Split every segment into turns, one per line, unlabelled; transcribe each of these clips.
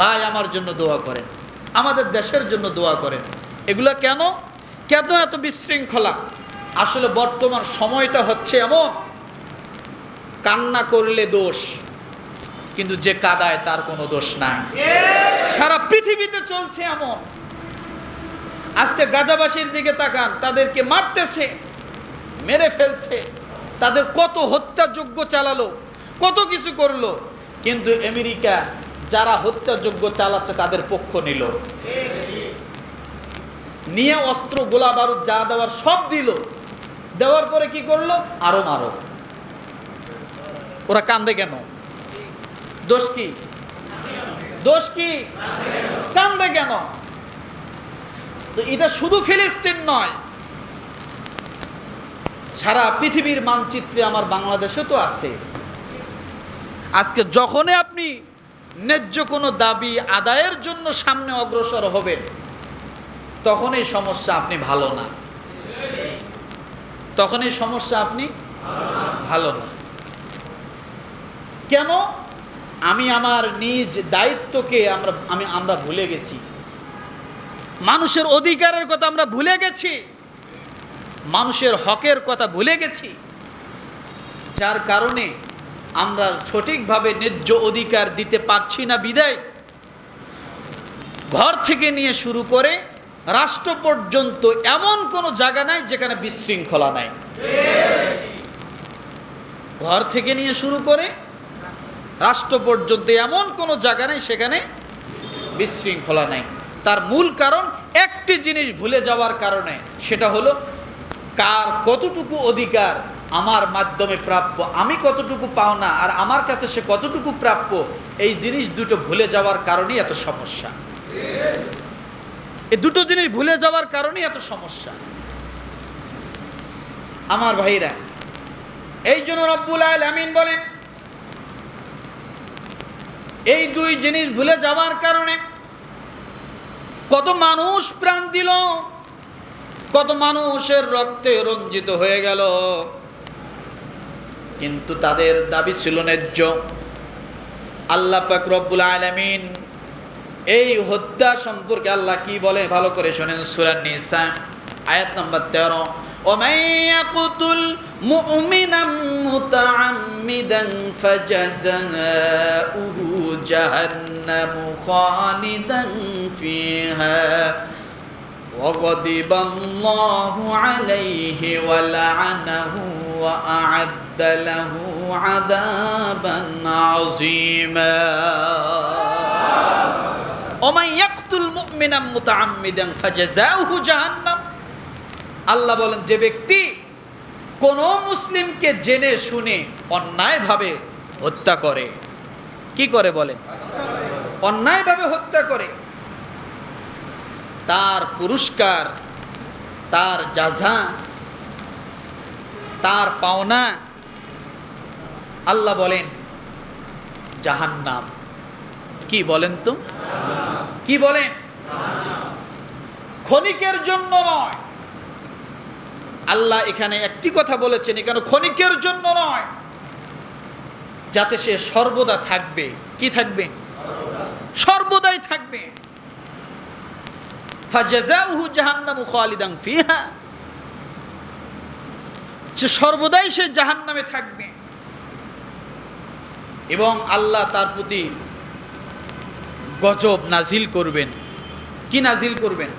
ভাই আমার জন্য দোয়া করেন, আমাদের দেশের জন্য দোয়া করেন। এগুলো কেন? কেন এত বিশৃঙ্খলা? আসলে বর্তমান সময়টা হচ্ছে এমন, কান্না করলে দোষ, কিন্তু যে কাদায় তার কোনো দোষ নাই। সারা পৃথিবীতে চলছে এমন। আজকে গাজাবাসীর দিকে তাকান, তাদেরকে মারতেছে, মেরে ফেলছে, তাদের কত হত্যাযোগ্য চালালো, কত কিছু করল, কিন্তু আমেরিকা যারা হত্যাযোগ্য চালাচ্ছে তাদের পক্ষ নিল। নিয়ে অস্ত্র, গোলা বারুদ যা দেওয়ার সব দিল। দেওয়ার পরে কি করল? আরও মারো। ওরা কান্দে কেন? দোষ কি? দোষ কি? কান্দে কেন? তো এটা শুধু ফিলিস্তিন নয়। সারা পৃথিবীর মানচিত্রে আমার বাংলাদেশে তো আছে। আজকে যখনই আপনি ন্যায্য কোনো দাবি আদায়ের জন্য সামনে অগ্রসর হবেন, তখন এই সমস্যা আপনি ভালো না। তখন এই সমস্যা আপনি ভালো না। কেন? আমি আমার নিজ দায়িত্বকে আমরা, আমি, আমরা ভুলে গেছি। মানুষের অধিকারের কথা আমরা ভুলে গেছি। মানুষের হকের কথা ভুলে গেছি। যার কারণে আমরা সঠিকভাবে ন্যায্য অধিকার দিতে পারছি না বিদায়। ঘর থেকে নিয়ে শুরু করে রাষ্ট্র পর্যন্ত এমন কোনো জায়গা নাই যেখানে বিশৃঙ্খলা নাই। ঘর থেকে নিয়ে শুরু করে রাষ্ট্র পর্যন্ত এমন কোনো জায়গা নেই সেখানে বিশৃঙ্খলা নাই। তার মূল কারণ একটি জিনিস ভুলে যাওয়ার কারণে, সেটা হলো কার কতটুকু অধিকার আমার মাধ্যমে প্রাপ্য। আমি কতটুকু পাওনা আর আমার কাছে সে কতটুকু প্রাপ্য, এই জিনিস দুটো ভুলে যাওয়ার কারণেই এত সমস্যা। এই দুটো জিনিস ভুলে যাওয়ার কারণেই এত সমস্যা। আমার ভাইরা, এই জন্য রব্বুল আমিন বলেন, এই দুই জিনিস ভুলে যাওয়ার কারণে কত মানুষ প্রাণ দিল, কত মানুষের রক্তে রঞ্জিত হয়ে গেল। কিন্তু তাদের দাবি ছিল ন্যায্য আল্লাহ পাক রব্বুল আলামিন এই হত্যা সম্পর্কে আল্লাহ কি বলে ভালো করে শোনেন সূরা নিসা আয়াত নাম্বার 13 ومن يقتل مؤمنا متعمدا فجزاؤه جهنم خالدا فيها وغضب الله عليه ولعنه وأعد له عذابا عظيما ومن يقتل مؤمنا متعمدا فجزاؤه جهنم আল্লাহ বলেন যে ব্যক্তি কোন মুসলিমকে জেনে শুনে অন্যায়ভাবে হত্যা করে কি করে বলে অন্যায়ভাবে হত্যা করে তার পুরস্কার তার যাঝা তার পাওনা আল্লাহ বলেন জাহান্নাম। কি বলেন তো? কি বলেন? ক্ষণিকের জন্য নয়। আল্লাহ এখানে একটি কথা বলেছেন, এখানে ক্ষণিকের জন্য নয়। যাতে সে সর্বদা থাকবে। কি থাকবে? সর্বদাই থাকবে। ফাজাজাউহু জাহান্নামু খালিদান ফিহা। সে সর্বদাই সে জাহান্নামে থাকবে। এবং আল্লাহ তার প্রতি গজব নাজিল করবেন। কি নাজিল করবেন?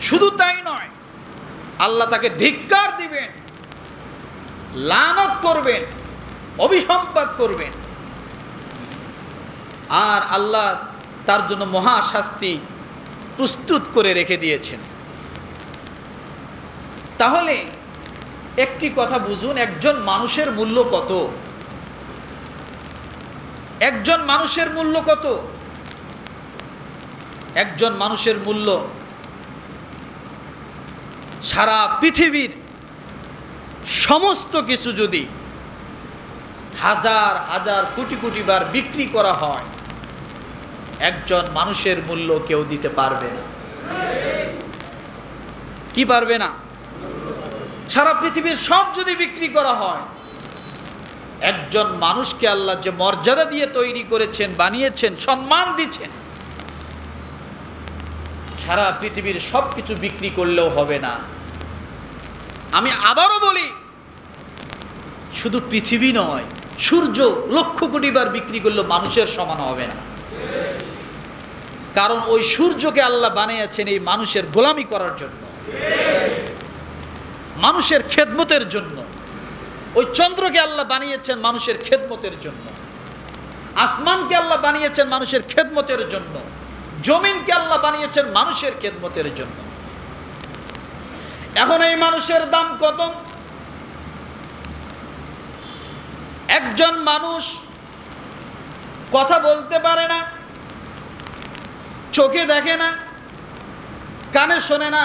শুধু তাই নয়, আল্লাহ তাকে ধিক্কার দিবেন, লানত করবেন অভিসম্পাদ করবেন। আর আল্লাহ তার জন্য মহা শাস্তি প্রস্তুত করে রেখে দিয়েছেন। তাহলে একটি কথা বুঝুন, একজন মানুষের মূল্য কত? একজন মানুষের মূল্য কত? একজন মানুষের মূল্য সারা পৃথিবীর সমস্ত কিছু যদি হাজার হাজার, কোটি কোটি বার বিক্রি করা হয়, একজন মানুষের মূল্য কেউ দিতে পারবে না। কি পারবে না? সারা পৃথিবীর সব যদি বিক্রি করা হয়, একজন মানুষকে আল্লাহ যে মর্যাদা দিয়ে তৈরি করেছেন, বানিয়েছেন, সম্মান দিচ্ছেন, সারা পৃথিবীর সব কিছু বিক্রি করলেও হবে না। আমি আবারও বলি, শুধু পৃথিবী নয়, সূর্য লক্ষ কোটি বার বিক্রি করলেও মানুষের সমান হবে না। কারণ ওই সূর্যকে আল্লাহ বানিয়েছেন এই মানুষের গোলামি করার জন্য। মানুষের খেদমতের জন্য। ওই চন্দ্রকে আল্লাহ বানিয়েছেন মানুষের খেদমতের জন্য। আসমানকে আল্লাহ বানিয়েছেন মানুষের খেদমতের জন্য। জমিনকে আল্লাহ বানিয়েছেন মানুষের খেদমতের জন্য। এখন এই মানুষের দাম কত? একজন মানুষ কথা বলতে পারে না, চোখে দেখে না, কানে শোনে না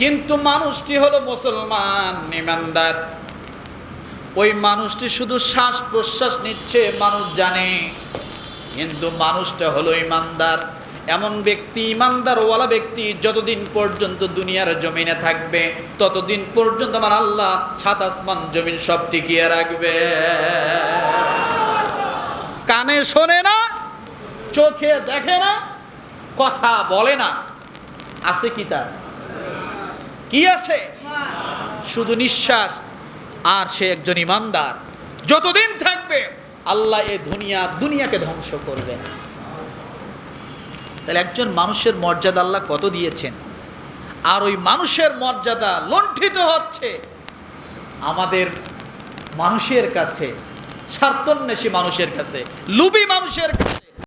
কিন্তু মানুষটি হলো মুসলমান, ইমানদার। ওই মানুষটি শুধু শ্বাস প্রশ্বাস নিচ্ছে, মানুষ জানে। কিন্তু মানুষটা হলো ইমানদার। এমন ব্যক্তি, ইমানদারওয়ালা ব্যক্তি যতদিন পর্যন্ত দুনিয়ার জমিনে থাকবে, ততদিন পর্যন্ত আমার আল্লাহ সাত আসমান, জমিন সব টিকিয়ে রাখবে। কানে শোনে না, চোখে দেখে না, কথা বলে না। আছে কি তার? কি আছে? শুধু নিঃশ্বাস আর সে একজন ইমানদার। যতদিন থাকবে, আল্লাহ এ দুনিয়া, দুনিয়াকে ধ্বংস করবে। তাহলে একজন মানুষের মর্যাদা আল্লাহ কত দিয়েছেন? আর ওই মানুষের মর্যাদা লণ্ঠিত হচ্ছে আমাদের মানুষের কাছে, স্বার্থন্বেষী মানুষের কাছে লুবি মানুষের কাছে।